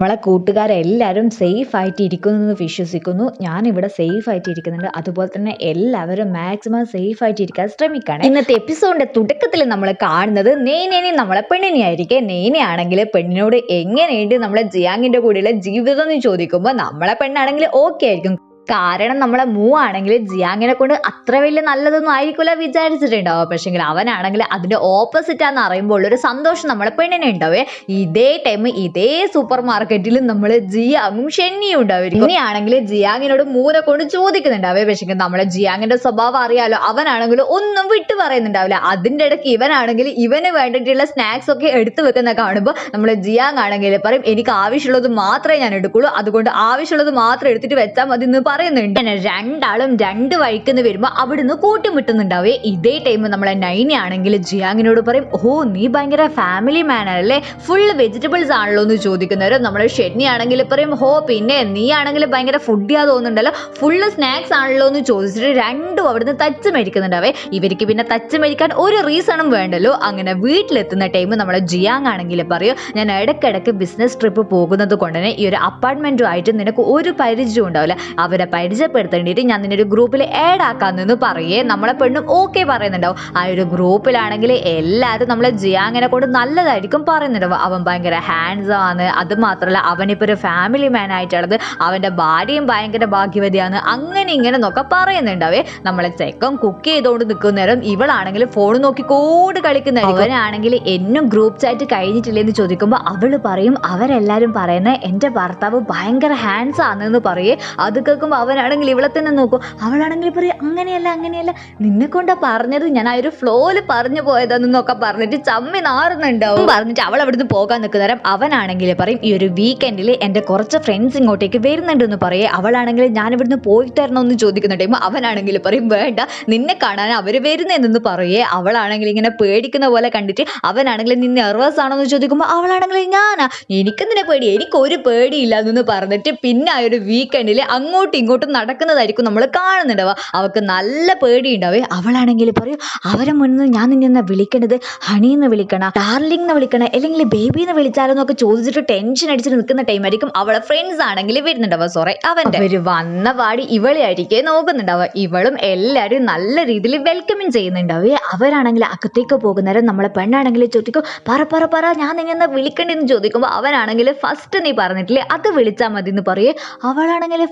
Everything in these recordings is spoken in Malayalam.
നമ്മളെ കൂട്ടുകാരെല്ലാവരും സേഫ് ആയിട്ട് ഇരിക്കുന്നു എന്ന് വിശ്വസിക്കുന്നു. ഞാനിവിടെ സേഫ് ആയിട്ട് ഇരിക്കുന്നുണ്ട് അതുപോലെ തന്നെ എല്ലാവരും മാക്സിമം സേഫ് ആയിട്ട് ഇരിക്കാൻ ശ്രമിക്കുകയാണ് ഇന്നത്തെ എപ്പിസോഡിന്റെ തുടക്കത്തിൽ നമ്മൾ കാണുന്നത് നെയ്നേനി നമ്മളെ പെണ്ണിനെയായിരിക്കും നെയ്നയാണെങ്കിൽ പെണ്ണിനോട് എങ്ങനെയുണ്ട് നമ്മളെ ജിയാങ്ങിന്റെ കൂടെയുള്ള ജീവിതം എന്ന് ചോദിക്കുമ്പോൾ നമ്മളെ പെണ്ണാണെങ്കിൽ ഓക്കെ ആയിരിക്കും. കാരണം നമ്മളെ മൂ ആണെങ്കിൽ ജിയാങ്ങിനെ കൊണ്ട് അത്ര വലിയ നല്ലതൊന്നും ആയിരിക്കില്ല വിചാരിച്ചിട്ടുണ്ടാവുക പക്ഷേങ്കിൽ അവനാണെങ്കിൽ അതിന്റെ ഓപ്പോസിറ്റ് ആണെന്ന് അറിയുമ്പോൾ ഒരു സന്തോഷം നമ്മളെ പെണ്ണിനെ ഉണ്ടാവേ. ഇതേ ടൈം ഇതേ സൂപ്പർ മാർക്കറ്റിൽ നമ്മൾ ജിയാങ്ങും ഷെന്നിയും ഉണ്ടാവും. ഇനിയാണെങ്കിൽ ജിയാങ്ങിനോട് മൂനെ കൊണ്ട് ചോദിക്കുന്നുണ്ടാവേ. പക്ഷേങ്കിൽ നമ്മളെ ജിയാങ്ങിന്റെ സ്വഭാവം അറിയാലോ അവനാണെങ്കിൽ ഒന്നും വിട്ടു പറയുന്നുണ്ടാവില്ല. അതിന്റെ ഇടയ്ക്ക് ഇവനാണെങ്കിൽ ഇവന് വേണ്ടിയിട്ടുള്ള സ്നാക്സ് ഒക്കെ എടുത്തു വെക്കുന്ന കാണുമ്പോൾ നമ്മൾ ജിയാങ് ആണെങ്കിൽ പറയും എനിക്ക് ആവശ്യമുള്ളത് മാത്രമേ ഞാൻ എടുക്കുള്ളൂ. അതുകൊണ്ട് ആവശ്യമുള്ളത് മാത്രം എടുത്തിട്ട് വെച്ചാൽ മതി എന്ന് പറയുന്നുണ്ട്. രണ്ടാളും രണ്ട് വഴിക്കുന്ന് വരുമ്പോൾ അവിടുന്ന് കൂട്ടിമുട്ടുന്നുണ്ടാവേ. ഇതേ ടൈം നമ്മളെ നൈനി ആണെങ്കിൽ ജിയാങ്ങിനോട് പറയും ഓ നീ ഭയങ്കര ഫാമിലി മാനർ അല്ലേ ഫുൾ വെജിറ്റബിൾസ് ആണല്ലോ എന്ന് ചോദിക്കുന്നവരും നമ്മളെ ഷെഡ്നി ആണെങ്കിൽ പറയും ഹോ പിന്നെ നീ ആണെങ്കിൽ ഭയങ്കര ഫുഡിയാ തോന്നുന്നുണ്ടല്ലോ? ഫുള്ള് സ്നാക്സ് ആണല്ലോ എന്ന് ചോദിച്ചിട്ട് രണ്ടും അവിടുന്ന് തച്ച് മേടിക്കുന്നുണ്ടാവേ. ഇവർക്ക് പിന്നെ തച്ച് മേടിക്കാൻ ഒരു റീസണും വേണ്ടല്ലോ. അങ്ങനെ വീട്ടിലെത്തുന്ന ടൈം നമ്മളെ ജിയാങ് ആണെങ്കിൽ പറയും ഞാൻ ഇടയ്ക്കിടയ്ക്ക് ബിസിനസ് ട്രിപ്പ് പോകുന്നത് കൊണ്ട് തന്നെ ഈ ഒരു അപ്പാർട്ട്മെന്റും ആയിട്ട് നിനക്ക് ഒരു പരിചയം ഉണ്ടാവില്ല. അവരെ പരിചയപ്പെടുത്തേണ്ടിയിട്ട് ഞാൻ നിന്നെ ഒരു ഗ്രൂപ്പിൽ ആഡ് ആക്കാമെന്ന് പറയേ നമ്മളെ പെണ്ണും ഓക്കെ പറയുന്നുണ്ടാവും. ആ ഒരു ഗ്രൂപ്പിലാണെങ്കിൽ എല്ലാവരും നമ്മളെ ജിയാങ്ങിനെ കൊണ്ട് നല്ലതായിരിക്കും പറയുന്നുണ്ടാവും. അവൻ ഭയങ്കര ഹാൻഡ്സം ആണ്. അത് മാത്രമല്ല അവനിപ്പോൾ ഒരു ഫാമിലി മാൻ ആയിട്ടുള്ളത്. അവന്റെ ഭാര്യയും ഭയങ്കര ഭാഗ്യവതിയാണ്. അങ്ങനെ ഇങ്ങനെ എന്നൊക്കെ പറയുന്നുണ്ടാവേ. നമ്മളെ ചെക്കൻ കുക്ക് ചെയ്തുകൊണ്ട് നിൽക്കുന്ന നേരം ഇവളാണെങ്കിൽ ഫോൺ നോക്കി കോട് കളിക്കുന്ന അവനാണെങ്കിൽ എന്നും ഗ്രൂപ്പ് ചാറ്റ് കഴിഞ്ഞിട്ടില്ലെന്ന് ചോദിക്കുമ്പോൾ അവൾ പറയും അവരെല്ലാവരും പറയുന്നത് എന്റെ ഭർത്താവ് ഭയങ്കര ഹാൻഡ്സ് ആണെന്ന് പറയേ. അത് കേൾക്കുമ്പോൾ അവനാണെങ്കിൽ ഇവളെ തന്നെ നോക്കും. അവളാണെങ്കിൽ പറയും അങ്ങനെയല്ല അങ്ങനെയല്ല. നിന്നെ കൊണ്ടാ പറഞ്ഞത് ഞാൻ ആ ഒരു ഫ്ലോയിൽ പറഞ്ഞു പോയതെന്നൊക്കെ പറഞ്ഞിട്ട് ചമ്മി നാറുന്നുണ്ടാവും. പറഞ്ഞിട്ട് അവൾ അവിടുന്ന് പോകാൻ നിൽക്കുന്ന നേരം അവനാണെങ്കിൽ പറയും ഈ ഒരു വീക്കെൻഡിൽ എന്റെ കുറച്ച് ഫ്രണ്ട്സ് ഇങ്ങോട്ടേക്ക് വരുന്നുണ്ടെന്ന് പറയേ. അവളാണെങ്കിൽ ഞാൻ ഇവിടുന്ന് പോയി തരണമെന്ന് ചോദിക്കുന്ന ടൈം അവനാണെങ്കിൽ പറയും വേണ്ട നിന്നെ കാണാൻ അവർ വരുന്നതെന്ന് പറയേ. അവളാണെങ്കിൽ ഇങ്ങനെ പേടിക്കുന്ന പോലെ കണ്ടിട്ട് അവനാണെങ്കിൽ നീ നെർവസ് ആണോ എന്ന് ചോദിക്കുമ്പോൾ അവളാണെങ്കിൽ ഞാനാ. എനിക്കെന്തിനെ പേടി? എനിക്ക് ഒരു പേടിയില്ല എന്ന് പറഞ്ഞിട്ട് പിന്നെ ആ ഒരു വീക്കെൻഡിൽ അങ്ങോട്ടും ഇങ്ങോട്ടും നടക്കുന്നതായിരിക്കും നമ്മൾ കാണുന്നുണ്ടാവുക. അവൾക്ക് നല്ല പേടി ഉണ്ടാവേ അവളാണെങ്കിൽ പറയും അവരെ മുന്നിൽ ഞാൻ നിന്നെ വിളിക്കേണ്ടത് ഹണി എന്ന് വിളിക്കണ ഡാർലിംഗ് എന്ന് വിളിക്കണ അല്ലെങ്കിൽ ബേബി എന്ന് വിളിച്ചാലോ എന്നൊക്കെ ചോദിച്ചിട്ട് ടെൻഷൻ അടിച്ചിട്ട് നിൽക്കുന്ന ടൈമായിരിക്കും അവളെ ഫ്രണ്ട്സ് ആണെങ്കിൽ വരുന്നുണ്ടാവുക സോറി അവന്റെ ഒരു വന്ന പാടി ഇവളെ ആയിരിക്കേ നോക്കുന്നുണ്ടാവുക. ഇവളും എല്ലാവരും നല്ല രീതിയിൽ വെൽക്കമിങ് ചെയ്യുന്നുണ്ടാവേ. അവരാണെങ്കിൽ അകത്തേക്ക് പോകുന്നേരം നമ്മളെ പെണ്ണാണെങ്കിൽ ചോദിക്കും പറ പറ പറ ഞാൻ നിന്നെ വിളിക്കണ്ടെന്ന് ചോദിക്കുമ്പോൾ അവനാണെങ്കിൽ ഫസ്റ്റ് നീ പറഞ്ഞിട്ടില്ലേ അത് വിളിച്ചാൽ മതി എന്ന് പറയേ. അവളാണെങ്കിൽ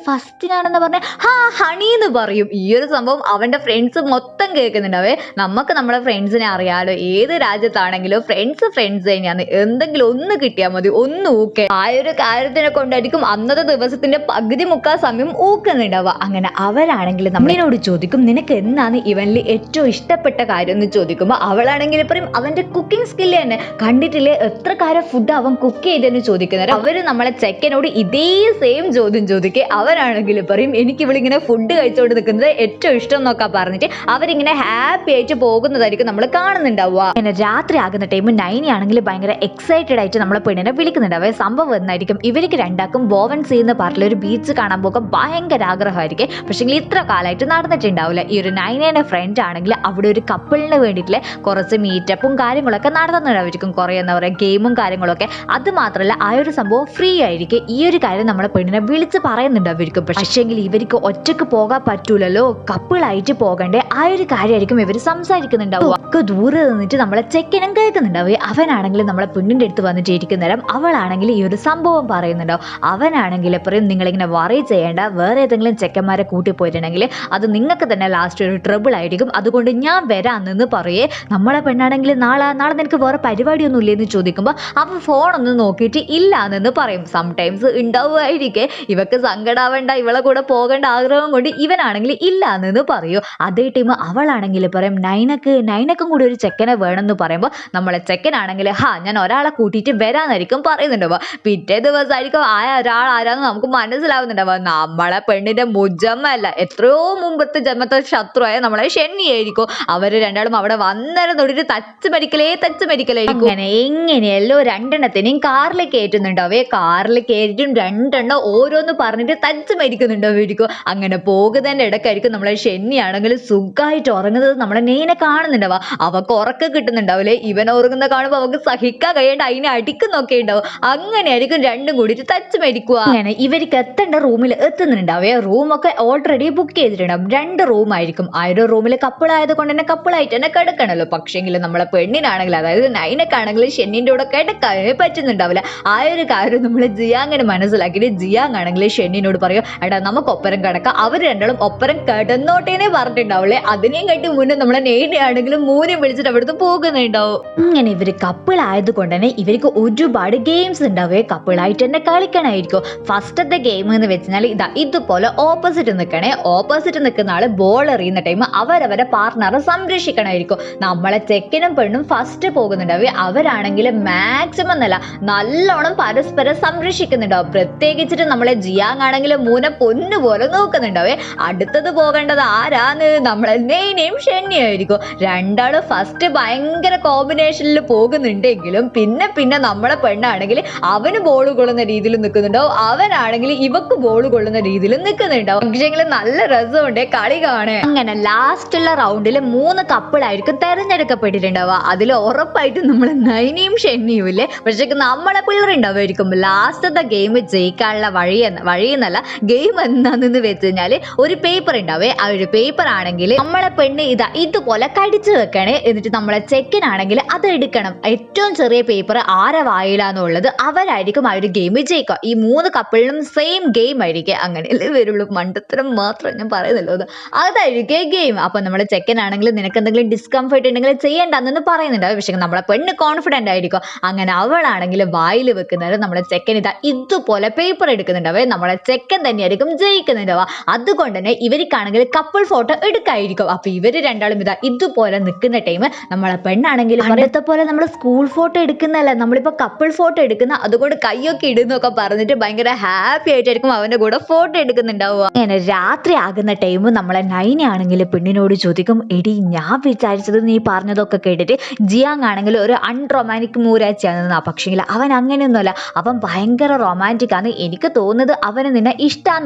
ഫസ്റ്റിനാണെന്ന് പറഞ്ഞ് ഹാ ഹണി എന്ന് പറയും. ഈ ഒരു സംഭവം അവന്റെ ഫ്രണ്ട്സ് മൊത്തം കേൾക്കുന്നുണ്ടാവേ നമുക്ക് നമ്മുടെ ഫ്രണ്ട്സിനെ അറിയാലോ. ഏത് രാജ്യത്താണെങ്കിലും ഫ്രണ്ട്സ് ഫ്രണ്ട്സ് തന്നെയാണ്. എന്തെങ്കിലും ഒന്ന് കിട്ടിയാൽ മതി ഒന്ന് ഊക്കെ. ആ ഒരു കാര്യത്തിനെ കൊണ്ടായിരിക്കും അന്നത്തെ ദിവസത്തിന്റെ പകുതി മുക്കാൽ സമയം ഊക്കുന്നുണ്ടാവുക. അങ്ങനെ അവരാണെങ്കിൽ നമ്മളിനോട് ചോദിക്കും നിനക്ക് എന്താണ് ഇവനിൽ ഏറ്റവും ഇഷ്ടപ്പെട്ട കാര്യം? എന്ന് ചോദിക്കുമ്പോൾ അവളാണെങ്കിൽ പറയും അവന്റെ കുക്കിംഗ് സ്കില്ല് തന്നെ. കണ്ടിട്ടില്ലേ? എത്ര കാര്യം ഫുഡ് അവൻ കുക്ക് ചെയ്തെന്ന് ചോദിക്കുന്നത് അവർ നമ്മളെ ചെക്കനോട് ഇതേ സെയിം ചോദ്യം ചോദിക്കുക അവരാണെങ്കിൽ പറയും എനിക്ക് ഇവളിങ്ങനെ ഫുഡ് കഴിച്ചുകൊണ്ട് നിൽക്കുന്നത് ഏറ്റവും ഇഷ്ടം എന്നൊക്കെ പറഞ്ഞിട്ട് അവരിങ്ങനെ ഹാപ്പി ആയിട്ട് പോകുന്നതായിരിക്കും നമ്മൾ കാണുന്നുണ്ടാവുക. പിന്നെ രാത്രി ആകുന്ന ടൈം നൈനി ആണെങ്കിൽ ഭയങ്കര എക്സൈറ്റഡ് ആയിട്ട് നമ്മളെ പെണ്ണിനെ വിളിക്കുന്നുണ്ടാവുക സംഭവം എന്നായിരിക്കും ഇവർക്ക് രണ്ടാക്കും ബോവൻ സീ എന്ന് പറഞ്ഞ ഒരു ബീച്ച് കാണാൻ പോകാൻ ഭയങ്കര ആഗ്രഹമായിരിക്കും. പക്ഷേ ഇത്ര കാലമായിട്ട് നടന്നിട്ടുണ്ടാവില്ല. ഈ ഒരു നൈനയുടെ ഫ്രണ്ട് ആണെങ്കിൽ അവിടെ ഒരു കപ്പിളിന് വേണ്ടിയിട്ടുള്ള കുറച്ച് മീറ്റപ്പും കാര്യങ്ങളൊക്കെ നടന്നിട്ടുണ്ടാവും കുറേ എന്താ പറയുക ഗെയിമും കാര്യങ്ങളൊക്കെ. അത് മാത്രമല്ല ആ ഒരു സംഭവം ഫ്രീ ആയിരിക്കും. ഈ ഒരു കാര്യം നമ്മളെ പെണ്ണിനെ വിളിച്ച് പറയുന്നുണ്ടായിരിക്കും. പക്ഷേങ്കിൽ ഇവർക്ക് ഒറ്റയ്ക്ക് പോകാൻ പറ്റൂലല്ലോ. കപ്പിളായിട്ട് പോകണ്ടേ. ആ ഒരു കാര്യമായിരിക്കും ഇവർ സംസാരിക്കുന്നുണ്ടാവുക. ഒക്കെ ദൂരെ നിന്നിട്ട് നമ്മളെ ചെക്കനും കേൾക്കുന്നുണ്ടാവും. അവനാണെങ്കിൽ നമ്മളെ പെണ്ണിന്റെ അടുത്ത് വന്നിട്ട് ഇരിക്കുന്ന നേരം അവളാണെങ്കിൽ ഈ ഒരു സംഭവം പറയുന്നുണ്ടാവും. അവനാണെങ്കിൽ എപ്പോഴും നിങ്ങളിങ്ങനെ വറി ചെയ്യേണ്ട. വേറെ ഏതെങ്കിലും ചെക്കന്മാരെ കൂട്ടി പോയിട്ടുണ്ടെങ്കിൽ അത് നിങ്ങൾക്ക് തന്നെ ലാസ്റ്റ് ഒരു ട്രബിൾ ആയിരിക്കും. അതുകൊണ്ട് ഞാൻ വരാമെന്ന് പറയേ. നമ്മളെ പെണ്ണാണെങ്കിൽ നാളെ നാളെ നിനക്ക് വേറെ പരിപാടിയൊന്നും ഇല്ലെന്ന് ചോദിക്കുമ്പോൾ അവൻ ഫോണൊന്നും നോക്കിയിട്ട് ഇല്ല എന്ന് പറയും. സംടൈംസ് ഉണ്ടാവുമായിരിക്കേ. ഇവക്ക് സങ്കടാവണ്ട. ഇവളെ കൂടെ പോകേണ്ട ആഗ്രഹം കൊണ്ട് ഇവനാണെങ്കിൽ ഇല്ല എന്ന് പറയൂ. അതേ ടീം അവളാണെങ്കിൽ പറയും നൈനക്ക് നൈനക്കും കൂടി ഒരു ചെക്കനെ വേണമെന്ന് പറയുമ്പോൾ നമ്മളെ ചെക്കനാണെങ്കിൽ ഹാ ഞാൻ ഒരാളെ കൂട്ടിയിട്ട് വരാന്നായിരിക്കും പറയുന്നുണ്ടാവുക. പിറ്റേ ദിവസമായിരിക്കും ആ ഒരാൾ ആരാന്ന് നമുക്ക് മനസ്സിലാവുന്നുണ്ടാവുക. നമ്മളെ പെണ്ണിന്റെ മുജമ്മല്ല. എത്രയോ മുമ്പത്തെ ജന്മത്തെ ശത്രുവായ നമ്മളെ ഷെന്നിയായിരിക്കും അവർ രണ്ടാളും അവിടെ വന്നേരം തൊട്ടിട്ട് തച്ച് മരിക്കലേ തച്ച് മരിക്കലായിരിക്കും. അങ്ങനെ എങ്ങനെയല്ലോ രണ്ടെണ്ണത്തിനെയും കാറിൽ കയറ്റുന്നുണ്ടാവേ. കാറിൽ കയറ്റിട്ടും രണ്ടെണ്ണം ഓരോന്ന് പറഞ്ഞിട്ട് തച്ച് മരിക്കുന്നുണ്ട് പോകുന്നുണ്ടാവുമായിരിക്കും അങ്ങനെ പോകുന്നതിന്റെ ഇടയ്ക്കായിരിക്കും നമ്മളെ ഷെന്നിയാണെങ്കിൽ സുഖമായിട്ട് ഉറങ്ങുന്നത് നമ്മളെ നെയ്നെ കാണുന്നുണ്ടാവുക. അവക്ക് ഉറക്കം കിട്ടുന്നുണ്ടാവില്ലേ? ഇവൻ ഉറങ്ങുന്ന കാണുമ്പോൾ അവക്ക് സഹിക്കാൻ കഴിയേണ്ട അതിനെ അടിക്കുന്നൊക്കെ ഉണ്ടാവും. അങ്ങനെയായിരിക്കും രണ്ടും കൂടിയിട്ട് തച്ച് മരിക്കുക അങ്ങനെ ഇവർക്ക് എത്തേണ്ട റൂമിൽ എത്തുന്നുണ്ടാവേ. റൂമൊക്കെ ഓൾറെഡി ബുക്ക് ചെയ്തിട്ടുണ്ടാവും. രണ്ട് റൂം ആയിരിക്കും. ആ ഒരു റൂമിൽ കപ്പിളായത് കൊണ്ട് തന്നെ കപ്പിളായിട്ട് തന്നെ കിടക്കണല്ലോ. പക്ഷേങ്കിൽ നമ്മളെ പെണ്ണിനാണെങ്കിൽ അതായത് നൈനക്കാണെങ്കിൽ ഷെന്നിന്റെ കൂടെ കിടക്കാനേ പറ്റുന്നുണ്ടാവില്ല. ആ ഒരു കാര്യം നമ്മൾ ജിയാങ്ങിന് മനസ്സിലാക്കിയിട്ട് ജിയാങ് ആണെങ്കിൽ ഷെന്നിനോട് പറയും എടാ നമുക്ക് ഒപ്പരം കിടക്കാം. അവർ രണ്ടാളും ഒപ്പരം കിടന്നോട്ടേനെ പറഞ്ഞിട്ടുണ്ടാവില്ലേ അതിനെയും കട്ടി മുന്നേ നമ്മളെ നേടിയാണെങ്കിലും മൂന്നും വിളിച്ചിട്ട് അവിടുന്ന് പോകുന്നുണ്ടാവും. ഇങ്ങനെ ഇവർ കപ്പിൾ ആയതുകൊണ്ട് തന്നെ ഇവർക്ക് ഒരുപാട് ഗെയിംസ് ഉണ്ടാവേ. കപ്പിളായിട്ട് തന്നെ കളിക്കണമായിരിക്കും. ഫസ്റ്റത്തെ ഗെയിം എന്ന് വെച്ചാൽ ഇതാ ഇതുപോലെ ഓപ്പോസിറ്റ് നിൽക്കണേ. ഓപ്പോസിറ്റ് നിൽക്കുന്ന ആൾ ബോൾ എറിയുന്ന ടൈം അവരവരെ പാർട്ണറെ സംരക്ഷിക്കണമായിരിക്കും. നമ്മളെ ചെക്കനും പെണ്ണും ഫസ്റ്റ് പോകുന്നുണ്ടാവേ അവരാണെങ്കിൽ മാക്സിമം നല്ല നല്ലോണം പരസ്പരം സംരക്ഷിക്കുന്നുണ്ടാവും. പ്രത്യേകിച്ചിട്ട് നമ്മളെ ജിയാങ് ആണെങ്കിൽ മൂനെ പൊന്നു പോലെ നോക്കുന്നുണ്ടാവേ. അടുത്തത് പോകേണ്ടത് ആരാന്ന് നമ്മളെ നെയ്നെയും ഷെന്നിയായിരിക്കും രണ്ടാളും ഫസ്റ്റ് ഭയങ്കര കോമ്പിനേഷനിൽ പോകുന്നുണ്ടെങ്കിലും പിന്നെ പിന്നെ നമ്മളെ പെണ്ണാണെങ്കിൽ അവന് ബോൾ കൊള്ളുന്ന രീതിയിൽ നിൽക്കുന്നുണ്ടാവും. അവനാണെങ്കിൽ ഇവക്ക് ബോൾ കൊള്ളുന്ന രീതിയിൽ നിൽക്കുന്നുണ്ടാവും. പക്ഷേങ്കിൽ നല്ല രസമുണ്ട് കളി കാണേ അങ്ങനെ ലാസ്റ്റ് ഉള്ള റൗണ്ടിൽ മൂന്ന് കപ്പിളായിരിക്കും തെരഞ്ഞെടുക്കപ്പെട്ടിട്ടുണ്ടാവുക. അതിൽ ഉറപ്പായിട്ടും നമ്മൾ നൈനിയും ഷെന്നിയും ഇല്ലേ? പക്ഷേ നമ്മളെ പിള്ളേരുണ്ടാവുമായിരിക്കും. ലാസ്റ്റത്തെ ഗെയിം ജയിക്കാനുള്ള വഴി എന്ന വഴി എന്നല്ല ഗെയിം എന്താണെന്ന് വെച്ച് കഴിഞ്ഞാൽ ഒരു പേപ്പർ ഉണ്ടാവേ ആ ഒരു പേപ്പർ ആണെങ്കിൽ നമ്മളെ പെണ്ണ് ഇതാ ഇതുപോലെ കടിച്ചു വെക്കണേ എന്നിട്ട് നമ്മളെ ചെക്കനാണെങ്കിൽ അത് എടുക്കണം. ഏറ്റവും ചെറിയ പേപ്പർ ആരെ വായിലാന്നുള്ളത് അവരായിരിക്കും ആ ഒരു ഗെയിം ജയിക്കുക ഈ മൂന്ന് കപ്പിളിനും സെയിം ഗെയിം ആയിരിക്കും. അങ്ങനെയല്ലേ വരുള്ളൂ. മണ്ടത്തരം മാത്രം ഞാൻ പറയുന്നല്ലോ അത് അതായിരിക്കും ഗെയിം അപ്പൊ നമ്മളെ ചെക്കനാണെങ്കിൽ നിനക്ക് എന്തെങ്കിലും ഡിസ്കംഫർട്ട് ഉണ്ടെങ്കിൽ ചെയ്യണ്ടെന്ന് പറയുന്നുണ്ടാവും പക്ഷേ നമ്മളെ പെണ്ണ് കോൺഫിഡന്റ് ആയിരിക്കും. അങ്ങനെ അവളാണെങ്കിൽ വായിൽ വെക്കുന്നത് നമ്മളെ ചെക്കൻ ഇതാ ഇതുപോലെ പേപ്പർ എടുക്കുന്നുണ്ടാവേ നമ്മളെ ചെക്കൻ തന്നെയായിരിക്കും ജയിക്കുന്നുണ്ടാവുക അതുകൊണ്ട് തന്നെ ഇവർക്കാണെങ്കിൽ കപ്പിൾ ഫോട്ടോ എടുക്കായിരിക്കും. അപ്പൊ ഇവർ രണ്ടാളും ഇതാ ഇതുപോലെ നിൽക്കുന്ന ടൈം നമ്മളെ പെണ്ണാണെങ്കിൽ പണ്ടത്തെ പോലെ നമ്മൾ സ്കൂൾ ഫോട്ടോ എടുക്കുന്നല്ല നമ്മളിപ്പോ കപ്പിൾ ഫോട്ടോ എടുക്കുന്ന അതുകൊണ്ട് കൈയൊക്കെ ഇടുന്നൊക്കെ പറഞ്ഞിട്ട് ഭയങ്കര ഹാപ്പി ആയിട്ടായിരിക്കും അവന്റെ കൂടെ ഫോട്ടോ എടുക്കുന്നുണ്ടാവുക. അങ്ങനെ രാത്രി ആകുന്ന ടൈം നമ്മളെ നൈന ആണെങ്കിൽ പെണ്ണിനോട് ചോദിക്കും എടി ഞാൻ വിചാരിച്ചത് നീ പറഞ്ഞതൊക്കെ കേട്ടിട്ട് ജിയാങ് ആണെങ്കിൽ ഒരു അൺറൊമാന്റിക് മൂരാച്ചിയാണെന്ന് പക്ഷേങ്കിൽ അവൻ അങ്ങനെയൊന്നുമല്ല. അവൻ ഭയങ്കര റൊമാന്റിക് ആണ്. എനിക്ക് തോന്നുന്നത് അവന് നിന്നെ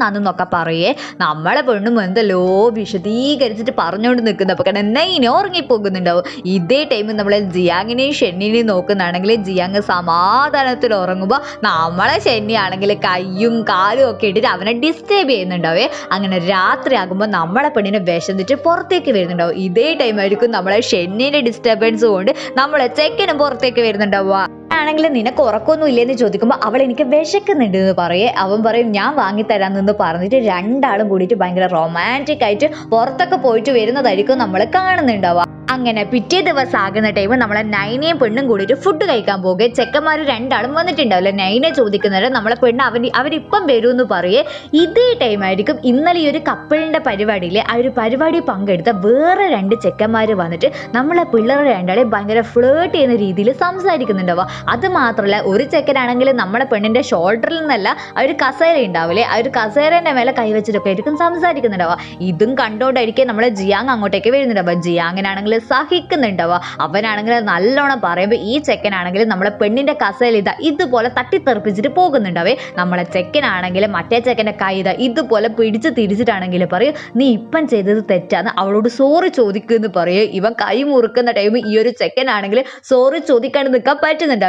ഇഷ്ടാന്നാന്നൊക്കെ പറയേ. നമ്മളെ പെണ്ണും എന്തല്ലോ വിശദീകരിച്ചിട്ട് പറഞ്ഞുകൊണ്ട് നിൽക്കുന്ന അപ്പൊ കാരണം നൈനെ ഉറങ്ങിപ്പോകുന്നുണ്ടാവും? ഇതേ ടൈമിൽ നമ്മൾ ജിയാങ്ങിനെയും ഷെന്നിനെയും നോക്കുന്നതാണെങ്കിൽ ജിയാങ് സമാധാനത്തിൽ ഉറങ്ങുമ്പോൾ നമ്മളെ ഷെന്നിയാണെങ്കിൽ കയ്യും കാലും ഒക്കെ ഇട്ടിട്ട് അവനെ ഡിസ്റ്റേബ് ചെയ്യുന്നുണ്ടാവേ. അങ്ങനെ രാത്രിയാകുമ്പോൾ നമ്മളെ പെണ്ണിനെ വിശന്നിട്ട് പുറത്തേക്ക് വരുന്നുണ്ടാവും. ഇതേ ടൈം ആയിരിക്കും നമ്മളെ ഷെന്നിന്റെ ഡിസ്റ്റർബൻസ് കൊണ്ട് നമ്മളെ ചെക്കനും പുറത്തേക്ക് വരുന്നുണ്ടാവുക. ആണെങ്കിൽ നിനക്ക് ഉറക്കമൊന്നും ഇല്ലെന്ന് ചോദിക്കുമ്പോൾ അവൾ എനിക്ക് വിശക്കുന്നുണ്ട് എന്ന് പറയേ. അവൻ പറയും ഞാൻ വാങ്ങിത്തരാമെന്ന് പറഞ്ഞിട്ട് രണ്ടാളും കൂടിയിട്ട് ഭയങ്കര റൊമാന്റിക് ആയിട്ട് പുറത്തൊക്കെ പോയിട്ട് വരുന്നതായിരിക്കും നമ്മൾ കാണുന്നുണ്ടാവുക. അങ്ങനെ പിറ്റേ ദിവസം ആകുന്ന ടൈം നമ്മളെ നൈനയും പെണ്ണും കൂടിയിട്ട് ഫുഡ് കഴിക്കാൻ പോകുക ചെക്കന്മാർ രണ്ടാളും വന്നിട്ടുണ്ടാവില്ല. നൈനെ ചോദിക്കുന്നത് നമ്മളെ പെണ്ണ് അവർ അവരിപ്പം വരും എന്ന് പറയേ. ഇതേ ടൈം ആയിരിക്കും ഇന്നലെ ഈ ഒരു കപ്പിളിന്റെ പരിപാടിയിൽ ആ ഒരു പരിപാടി പങ്കെടുത്ത വേറെ രണ്ട് ചെക്കന്മാർ വന്നിട്ട് നമ്മളെ പിള്ളേർ രണ്ടാളെ ഭയങ്കര ഫ്ലേർട്ട് ചെയ്യുന്ന രീതിയിൽ സംസാരിക്കുന്നുണ്ടാവുക. അത് മാത്രമല്ല ഒരു ചെക്കനാണെങ്കിൽ നമ്മുടെ പെണ്ണിന്റെ ഷോൾഡറിൽ നിന്നല്ല ആ ഒരു കസേര ഉണ്ടാവില്ലേ? ആ ഒരു കസേരന്റെ മേലെ കൈവച്ചിട്ടൊക്കെ ആയിരിക്കും സംസാരിക്കുന്നുണ്ടാവുക. ഇതും കണ്ടോണ്ടായിരിക്കും നമ്മുടെ ജിയാങ് അങ്ങോട്ടേക്ക് വരുന്നുണ്ടാവുക. ജിയാങ്ങിനാണെങ്കിൽ സഹിക്കുന്നുണ്ടാവുക. അവനാണെങ്കിൽ നല്ലോണം പറയുമ്പോൾ ഈ ചെക്കനാണെങ്കിൽ നമ്മളെ പെണ്ണിന്റെ കസേര ഇതാ ഇതുപോലെ തട്ടിത്തെറിപ്പിച്ചിട്ട് പോകുന്നുണ്ടാവേ. നമ്മളെ ചെക്കനാണെങ്കിൽ മറ്റേ ചെക്കന്റെ കൈ ഇതാ ഇതുപോലെ പിടിച്ച് തിരിച്ചിട്ടാണെങ്കിൽ പറയും നീ ഇപ്പം ചെയ്തത് തെറ്റാന്ന് അവളോട് സോറി ചോദിക്കുമെന്ന് പറയും. ഇവൻ കൈ മുറുക്കുന്ന ടൈം ഈ ഒരു ചെക്കനാണെങ്കിൽ സോറി ചോദിക്കാണ്ട് നിൽക്കാൻ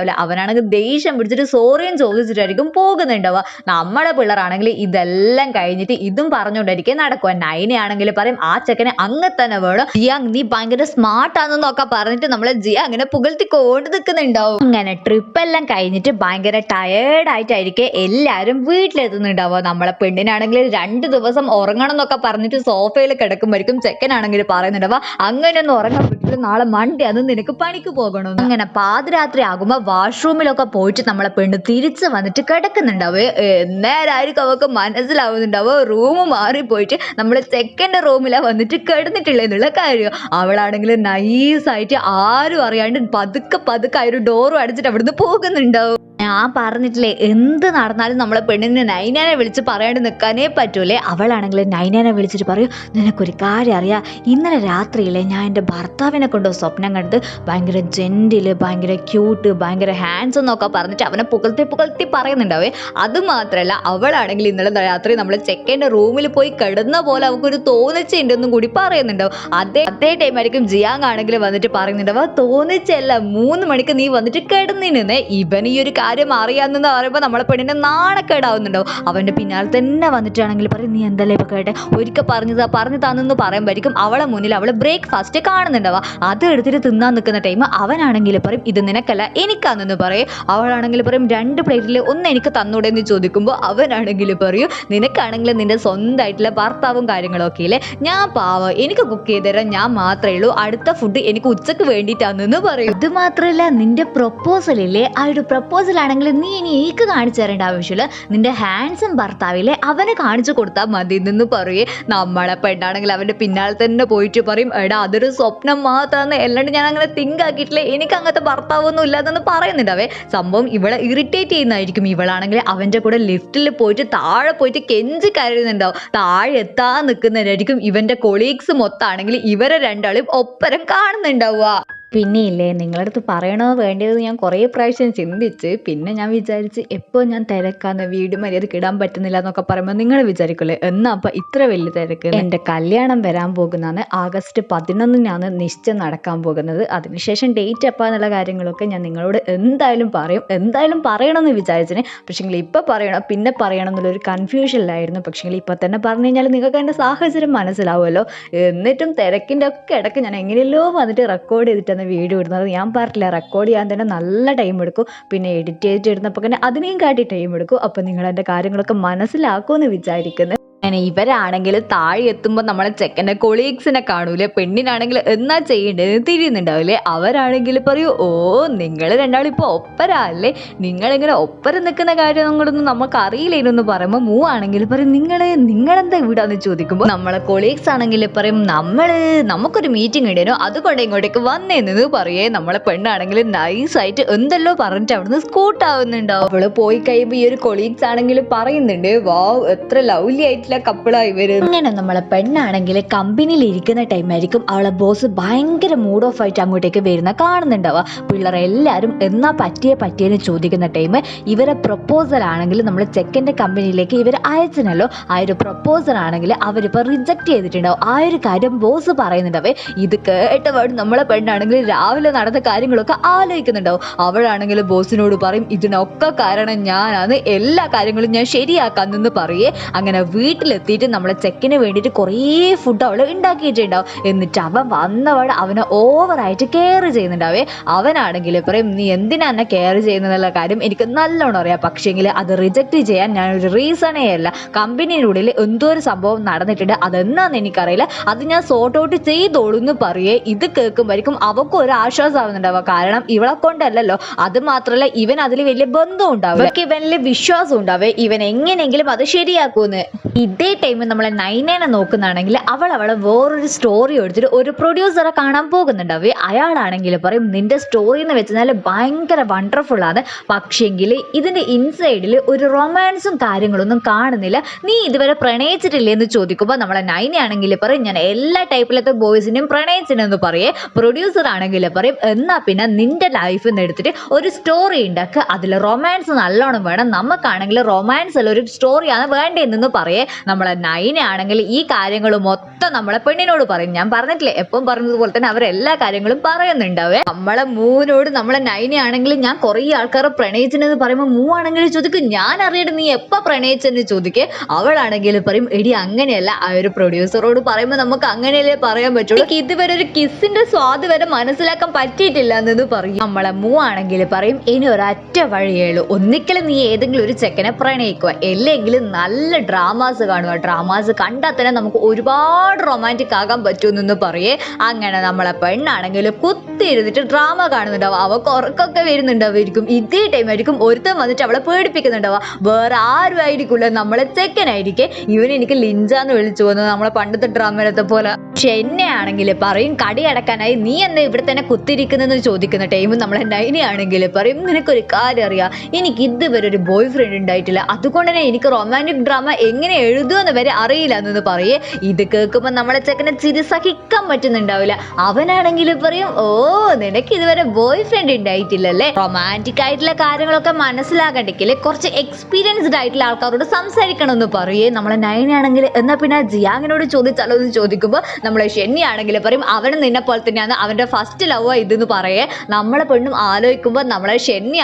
പറ്റുന്നുണ്ടാവില്ല അവനാണെങ്കിൽ ദേഷ്യം പിടിച്ചിട്ട് സോറിയും ചോദിച്ചിട്ടായിരിക്കും പോകുന്നുണ്ടാവുക നമ്മുടെ പിള്ളേരാണെങ്കിൽ ഇതെല്ലാം കഴിഞ്ഞിട്ട് ഇതും പറഞ്ഞുകൊണ്ടായിരിക്കും നടക്കുക നൈനെ ആണെങ്കിൽ പറയും ആ ചെക്കനെ അങ്ങ് തന്നെ വേണം. ജിയാങ് നീ ഭയങ്കര സ്മാർട്ട് ആണെന്നൊക്കെ പറഞ്ഞിട്ട് നമ്മളെ ജിയ അങ്ങനെ പുകഴ്ത്തി കൊണ്ട് നിൽക്കുന്നുണ്ടാവും അങ്ങനെ ട്രിപ്പ് എല്ലാം കഴിഞ്ഞിട്ട് ഭയങ്കര ടയേർഡ് ആയിട്ടായിരിക്കും എല്ലാവരും വീട്ടിലെത്തുന്നുണ്ടാവുക. നമ്മളെ പെണ്ണിനാണെങ്കിൽ രണ്ട് ദിവസം ഉറങ്ങണം എന്നൊക്കെ പറഞ്ഞിട്ട് സോഫയിൽ കിടക്കുമ്പോഴേക്കും ചെക്കനാണെങ്കിൽ പറയുന്നുണ്ടാവുക അങ്ങനെയൊന്നും ഉറങ്ങാൻ പറ്റില്ല. നാളെ മൺഡേ അത് നിനക്ക് പണിക്ക് പോകണം. അങ്ങനെ പാതിരാത്രി ആകുമ്പോൾ വാഷ്റൂമിലൊക്കെ പോയിട്ട് നമ്മളെ പെണ്ണ് തിരിച്ച് വന്നിട്ട് കിടക്കുന്നുണ്ടാവും. നേരായിരിക്കും അവൾക്ക് മനസ്സിലാവുന്നുണ്ടാവുക റൂം മാറിപ്പോയിട്ട് നമ്മൾ സെക്കൻഡ് റൂമിലാണ് വന്നിട്ട് കിടന്നിട്ടില്ല എന്നുള്ള കാര്യം. അവളാണെങ്കിൽ നൈസായിട്ട് ആരും അറിയാണ്ട് പതുക്കെ പതുക്കെ ആ ഒരു ഡോറും അടച്ചിട്ട് അവിടുന്ന് പോകുന്നുണ്ടാവും. ഞാൻ പറഞ്ഞിട്ടില്ലേ എന്ത് നടന്നാലും നമ്മളെ പെണ്ണിനെ നൈനാനെ വിളിച്ച് പറയാണ്ട് നിൽക്കാനേ പറ്റൂലേ. അവളാണെങ്കിൽ നൈനാനെ വിളിച്ചിട്ട് പറയും നിനക്കൊരു കാര്യം അറിയാം ഇന്നലെ രാത്രിയിലെ ഞാൻ എന്റെ ഭർത്താവിനെ കൊണ്ട് സ്വപ്നം കണ്ടത് ഭയങ്കര ജെന്റിൽ ഭയങ്കര ക്യൂട്ട് ഭയങ്കര ഭയങ്കര ഹാൻഡ്സ് എന്നൊക്കെ പറഞ്ഞിട്ട് അവനെ പുകഴ്ത്തി പുകഴ്ത്തി പറയുന്നുണ്ടാവേ. അത് മാത്രമല്ല അവളാണെങ്കിൽ ഇന്നലെ രാത്രി നമ്മൾ ചെക്കന്റെ റൂമിൽ പോയി കിടന്ന പോലെ അവൾക്കൊരു തോന്നിച്ചുണ്ടെന്നും കൂടി പറയുന്നുണ്ടാവും. അതേ അതേ ടൈം ആയിരിക്കും ജിയാങ് ആണെങ്കിൽ വന്നിട്ട് പറയുന്നുണ്ടാവും "ആ തോന്നിച്ചല്ല മൂന്ന് മണിക്ക് നീ വന്നിട്ട് കിടന്നിരുന്നേ. ഇവൻ ഈ ഒരു കാര്യം അറിയാമെന്ന് പറയുമ്പോൾ നമ്മളെ പെണ്ണിനെ നാണക്കേടാവുന്നുണ്ടാവും. അവന്റെ പിന്നാലെ തന്നെ വന്നിട്ടാണെങ്കിൽ പറയും നീ എന്തല്ലേ ഇപ്പോൾ കേട്ടെ? ഒരിക്കൽ പറഞ്ഞതാ പറഞ്ഞു തന്നെന്ന് പറയുമ്പോഴേക്കും അവളെ മുന്നിൽ അവൾ ബ്രേക്ക്ഫാസ്റ്റ് കാണുന്നുണ്ടാവുക. അത് എടുത്തിട്ട് തിന്നാൻ നിൽക്കുന്ന ടൈം അവനാണെങ്കിൽ പറയും ഇത് നിനക്കല്ല എനിക്കാണെന്ന് പറയും. അവളാണെങ്കിൽ പറയും രണ്ട് പ്ലേറ്റിൽ ഒന്ന് എനിക്ക് തന്നൂടെ എന്ന് ചോദിക്കുമ്പോൾ അവനാണെങ്കിൽ പറയും നിനക്കാണെങ്കിൽ നിന്റെ സ്വന്തമായിട്ടുള്ള ഭർത്താവും കാര്യങ്ങളൊക്കെ ഇല്ലേ? ഞാൻ പാവ എനിക്ക് കുക്ക് ചെയ്ത് തരാൻ ഞാൻ മാത്രമേ ഉള്ളൂ. അടുത്ത ഫുഡ് എനിക്ക് ഉച്ചയ്ക്ക് വേണ്ടിയിട്ടാണെന്ന് പറയും. ഇത് മാത്രമല്ല നിന്റെ പ്രൊപ്പോസൽ ഇല്ലേ? ആ ഒരു പ്രപ്പോസൽ ആണെങ്കിൽ നീ ഇനി എനിക്ക് കാണിച്ചു തരേണ്ട ആവശ്യമില്ല. നിന്റെ ഹാൻഡ്സം ഭർത്താവില്ലേ അവനെ കാണിച്ചു കൊടുത്താൽ മതി എന്ന് പറയേ. നമ്മളെ പെണ്ണാണെങ്കിൽ അവന്റെ പിന്നാലെ തന്നെ പോയിട്ട് പറയും എടാ അതൊരു സ്വപ്നം മാത്രമാണ് അല്ലാണ്ട് ഞാൻ അങ്ങനെ തിങ്ക് ആക്കിയിട്ടില്ല? എനിക്ക് അങ്ങനത്തെ ഭർത്താവൊന്നും ഇല്ലാതെന്ന് പറയുന്നുണ്ടാവേ. സംഭവം ഇവളെ ഇറിറ്റേറ്റ് ചെയ്യുന്നതായിരിക്കും. ഇവളാണെങ്കിൽ അവന്റെ കൂടെ ലിഫ്റ്റിൽ പോയിട്ട് താഴെ പോയിട്ട് കെഞ്ചി കരുതുന്നുണ്ടാവും താഴെ എത്താൻ നിൽക്കുന്നതിനായിരിക്കും ഇവന്റെ കൊളീഗ്സ് മൊത്തമാണെങ്കിൽ ഇവരെ രണ്ടാളും ഒപ്പരം കാണുന്നുണ്ടാവുക. പിന്നെ ഇല്ലേ അടുത്ത് പറയണോ വേണ്ടത് ഞാൻ കുറേ പ്രാവശ്യം ചിന്തിച്ച് പിന്നെ ഞാൻ വിചാരിച്ച് എപ്പോൾ ഞാൻ തിരക്കാന്ന് വീട് മര്യാദയ്ക്ക് ഇടാൻ പറ്റുന്നില്ല എന്നൊക്കെ പറയുമ്പോൾ നിങ്ങൾ വിചാരിക്കില്ലേ എന്നാ അപ്പം ഇത്ര വലിയ തിരക്ക്? എന്റെ കല്യാണം വരാൻ പോകുന്നതാണ് ആഗസ്റ്റ് പതിനൊന്നിനാണ് നിശ്ചയം നടക്കാൻ പോകുന്നത്. അതിനുശേഷം ഡേറ്റ് എപ്പോൾ എന്നുള്ള കാര്യങ്ങളൊക്കെ ഞാൻ നിങ്ങളോട് എന്തായാലും പറയും. എന്തായാലും പറയണമെന്ന് വിചാരിച്ചിന്. പക്ഷേങ്കിൽ ഇപ്പോൾ പറയണോ പിന്നെ പറയണം എന്നുള്ളൊരു കൺഫ്യൂഷനിലായിരുന്നു പക്ഷേങ്കിൽ ഇപ്പോൾ തന്നെ പറഞ്ഞു കഴിഞ്ഞാൽ നിങ്ങൾക്ക് എന്റെ സാഹചര്യം മനസ്സിലാവുമല്ലോ. എന്നിട്ടും തിരക്കിന്റെ ഒക്കെ ഇടയ്ക്ക് ഞാൻ എങ്ങനെയല്ലോ വന്നിട്ട് റെക്കോർഡ് ചെയ്തിട്ടാണ് വീഡിയോ ഇടുന്നത്. ഞാൻ പറഞ്ഞില്ല റെക്കോർഡ് ചെയ്യാൻ തന്നെ നല്ല ടൈം എടുക്കും. പിന്നെ എഡിറ്റ് ചെയ്തിട്ട് ഇടുന്നപ്പോൾ തന്നെ അതിനെയും കാട്ടി ടൈം എടുക്കും. അപ്പോൾ നിങ്ങൾ എന്റെ കാര്യങ്ങളൊക്കെ മനസ്സിലാക്കുമെന്ന് വിചാരിക്കുന്നു. അങ്ങനെ ഇവരാണെങ്കിൽ താഴെ എത്തുമ്പോൾ നമ്മളെ ചെക്കന്റെ കൊളീഗ്സിനെ കാണൂലെ? പെണ്ണിനാണെങ്കിൽ എന്നാ ചെയ്യേണ്ടത് തിരിയുന്നുണ്ടാവില്ലേ അവരാണെങ്കിൽ പറയൂ ഓ നിങ്ങൾ രണ്ടാളും ഇപ്പോൾ ഒപ്പര അല്ലേ നിങ്ങളിങ്ങനെ ഒപ്പരം നിൽക്കുന്ന കാര്യം നിങ്ങളൊന്നും നമുക്ക് അറിയില്ലെന്ന് പറയുമ്പോൾ മൂ ആണെങ്കിൽ പറയും നിങ്ങൾ നിങ്ങളെന്താ ഇവിടാന്ന് ചോദിക്കുമ്പോൾ നമ്മളെ കൊളീഗ്സ് ആണെങ്കിൽ പറയും നമ്മൾ നമുക്കൊരു മീറ്റിംഗ് ഇടേനോ അതുകൊണ്ട് ഇങ്ങോട്ടേക്ക് വന്നേന്ന് പറയേ. നമ്മളെ പെണ്ണാണെങ്കിൽ നൈസായിട്ട് എന്തെല്ലോ പറഞ്ഞിട്ട് അവിടുന്ന് സ്കൂട്ടാവുന്നുണ്ടാവും അവൾ പോയി കഴിയുമ്പോൾ ഈ ഒരു കൊളീഗ്സ് ആണെങ്കിൽ പറയുന്നുണ്ട് വാവ് എത്ര ലവ്ലി ആയിട്ടുള്ള കപ്പിളായി വരും അങ്ങനെ നമ്മളെ പെണ്ണാണെങ്കിൽ കമ്പനിയിൽ ഇരിക്കുന്ന ടൈമായിരിക്കും അവളെ ബോസ് ഭയങ്കര മൂഡ് ഓഫ് ആയിട്ട് അങ്ങോട്ടേക്ക് വരുന്ന കാണുന്നുണ്ടാവുക. പിള്ളേർ എല്ലാവരും എന്നാ പറ്റിയേ പറ്റിയെന്ന് ചോദിക്കുന്ന ടൈം ഇവരെ പ്രപ്പോസൽ ആണെങ്കിൽ നമ്മൾ ചെക്കന്റെ കമ്പനിയിലേക്ക് ഇവർ അയച്ചിനല്ലോ ആ ഒരു പ്രപ്പോസൽ ആണെങ്കിൽ അവരിപ്പോൾ റിജക്റ്റ് ചെയ്തിട്ടുണ്ടാവും. ആ ഒരു കാര്യം ബോസ് പറയുന്നുണ്ടാവേ. ഇത് കേട്ടപാട് നമ്മളെ പെണ്ണാണെങ്കിൽ രാവിലെ നടന്ന കാര്യങ്ങളൊക്കെ ആലോചിക്കുന്നുണ്ടാവും. അവളാണെങ്കിൽ ബോസിനോട് പറയും ഇതിനൊക്കെ കാരണം ഞാനാണ് എല്ലാ കാര്യങ്ങളും ഞാൻ ശരിയാക്കാൻ നിന്ന് പറയേ. അങ്ങനെ വീട്ടിലെത്തിയിട്ട് നമ്മളെ ചെക്കിന് വേണ്ടിയിട്ട് കുറേ ഫുഡ് അവൾ ഉണ്ടാക്കിയിട്ടുണ്ടാവും എന്നിട്ട് അവൻ വന്നവൾ അവനെ ഓവറായിട്ട് കെയർ ചെയ്യുന്നുണ്ടാവേ. അവനാണെങ്കിൽ പറയും നീ എന്തിനാ എന്നെ കെയർ ചെയ്യുന്നതെന്നുള്ള കാര്യം എനിക്ക് നല്ലോണം അറിയാം. പക്ഷേങ്കിൽ അത് റിജക്റ്റ് ചെയ്യാൻ ഞാൻ ഒരു റീസണേ അല്ല. കമ്പനിയുടെ ഉള്ളിൽ എന്തോ ഒരു സംഭവം നടന്നിട്ടുണ്ട്. അതെന്നാന്ന് എനിക്കറിയില്ല. അത് ഞാൻ സോർട്ട് ഔട്ട് ചെയ്തോളൂ എന്ന് പറയേ. ഇത് കേൾക്കുമ്പോഴേക്കും അവക്കും ഒരു ആശ്വാസമാവുന്നുണ്ടാവുക. കാരണം ഇവളെ കൊണ്ടല്ലല്ലോ. അത് മാത്രമല്ല ഇവൻ അതിൽ വലിയ ബന്ധം ഉണ്ടാവും ഇവനിൽ വിശ്വാസം ഉണ്ടാവേ. ഇവൻ എങ്ങനെയെങ്കിലും അത് ശരിയാക്കൂന്ന്. ഇതേ ടൈമിൽ നമ്മൾ നൈനേനെ നോക്കുന്നതാണെങ്കിൽ അവൾ അവളെ വേറൊരു സ്റ്റോറി എടുത്തിട്ട് ഒരു പ്രൊഡ്യൂസറെ കാണാൻ പോകുന്നുണ്ടാവേ. അയാളാണെങ്കിൽ പറയും നിന്റെ സ്റ്റോറി എന്ന് വെച്ചാൽ ഭയങ്കര വണ്ടർഫുൾ ആണ്. പക്ഷേങ്കിൽ ഇതിന്റെ ഇൻസൈഡിൽ ഒരു റൊമാൻസും കാര്യങ്ങളൊന്നും കാണുന്നില്ല. നീ ഇതുവരെ പ്രണയിച്ചിട്ടില്ലേ എന്ന് ചോദിക്കുമ്പോൾ നമ്മളെ നൈന ആണെങ്കിൽ പറയും ഞാൻ എല്ലാ ടൈപ്പിലത്തെ ബോയ്സിനെയും പ്രണയിച്ചിനെന്ന് പറയേ. പ്രൊഡ്യൂസർ ആണെങ്കിൽ പറയും എന്നാൽ പിന്നെ നിന്റെ ലൈഫിൽ നിന്ന് എടുത്തിട്ട് ഒരു സ്റ്റോറി ഉണ്ടാക്കുക അതിൽ റൊമാൻസ് നല്ലോണം വേണം. നമുക്കാണെങ്കിൽ റൊമാൻസ് ഉള്ള ഒരു സ്റ്റോറിയാണ് വേണ്ടതെന്ന് പറയേ. നമ്മളെ നൈന ആണെങ്കിൽ ഈ കാര്യങ്ങൾ മൊത്തം നമ്മളെ പെണ്ണിനോട് പറയും. ഞാൻ പറഞ്ഞിട്ടില്ലേ എപ്പം പറഞ്ഞതുപോലെ തന്നെ അവർ എല്ലാ കാര്യങ്ങളും പറയുന്നുണ്ടാവേ. നമ്മളെ മൂവിനോട് നമ്മളെ നൈന ആണെങ്കിൽ ഞാൻ കുറേ ആൾക്കാരെ പ്രണയിച്ചെന്ന് പറയുമ്പോൾ മൂ ആണെങ്കിൽ ചോദിക്കും ഞാൻ അറിയട്ടെ നീ എപ്പോ പ്രണയിച്ചെന്ന് ചോദിക്കേ? അവളാണെങ്കിൽ പറയും എടി അങ്ങനെയല്ല. ആ ഒരു പ്രൊഡ്യൂസറോട് പറയുമ്പോൾ നമുക്ക് അങ്ങനെയല്ലേ പറയാൻ പറ്റുള്ളൂ. ഇതുവരെ ഒരു കിസ്സിന്റെ സ്വാദ് വരെ മനസ്സിലാക്കാൻ പറ്റിയിട്ടില്ല എന്നത് പറയും. നമ്മളെ മൂ ആണെങ്കിൽ പറയും ഇനി ഒരൊറ്റ വഴിയേ ഉള്ളൂ. ഒന്നിക്കലും നീ ഏതെങ്കിലും ഒരു ചെക്കനെ പ്രണയിക്കുക അല്ലെങ്കിൽ നല്ല ഡ്രാമാസ് കാണുക. ഡ്രാമാസ് കണ്ടാൽ തന്നെ നമുക്ക് ഒരുപാട് റൊമാന്റിക് ആകാൻ പറ്റുമെന്ന് പറയേ. അങ്ങനെ നമ്മളെ പെണ്ണാണെങ്കിൽ കുത്തി ഇരുന്നിട്ട് ഡ്രാമ കാണുന്നുണ്ടാവും. അവൾക്ക് ഉറക്കമൊക്കെ വരുന്നുണ്ടാവുമായിരിക്കും. ഇതേ ടൈം ആയിരിക്കും ഒരുത്തൻ വന്നിട്ട് അവളെ പേടിപ്പിക്കുന്നുണ്ടാവുക. വേറെ ആരും ആയിരിക്കില്ല നമ്മളെ ചെക്കനായിരിക്കും. ഇവൻ എനിക്ക് ലിഞ്ചാന്ന് വിളിച്ചു പോകുന്നത് നമ്മളെ പണ്ടത്തെ ഡ്രാമയിലത്തെ പോലെ. ഷെന്നെ ആണെങ്കിൽ പറയും കടി അടക്കാനായി നീ എന്താ ഇവിടെ തന്നെ കുത്തിരിക്കുന്നതെന്ന് ചോദിക്കുന്ന ടൈം നമ്മളെ നൈനി ആണെങ്കിൽ പറയും നിനക്കൊരു കാര്യം അറിയാം എനിക്ക് ഇതുവരെ ഒരു ബോയ് ഫ്രണ്ട് ഉണ്ടായിട്ടില്ല. അതുകൊണ്ട് തന്നെ എനിക്ക് റൊമാന്റിക് ഡ്രാമ എങ്ങനെ എഴുതുമെന്ന് വരെ അറിയില്ല എന്നൊന്ന് പറയേ. ഇത് കേൾക്കുമ്പോൾ നമ്മളെ ചെക്കനെ ചിരി സഹിക്കാൻ പറ്റുന്നുണ്ടാവില്ല. അവനാണെങ്കിൽ പറയും ഓ നിനക്ക് ഇതുവരെ ബോയ് ഫ്രണ്ട് ഉണ്ടായിട്ടില്ലല്ലേ? റൊമാന്റിക് ആയിട്ടുള്ള കാര്യങ്ങളൊക്കെ മനസ്സിലാകണ്ടെങ്കിൽ കുറച്ച് എക്സ്പീരിയൻസ്ഡ് ആയിട്ടുള്ള ആൾക്കാരോട് സംസാരിക്കണം എന്ന് പറയേ. നമ്മളെ നയനാണെങ്കിൽ എന്നാൽ പിന്നെ ജിയാങ്ങിനോട് ചോദിച്ചാലോ? എന്ന് ചോദിക്കുമ്പോൾ നമ്മളെ ഷെന്നി പറയും അവന് നിന്നെ പോലെ തന്നെയാണ് അവന്റെ ഫസ്റ്റ് ലവ് ഇതെന്ന് പറയേ. നമ്മളെ പെണ്ണും ആലോചിക്കുമ്പോൾ നമ്മളെ ഷെന്നി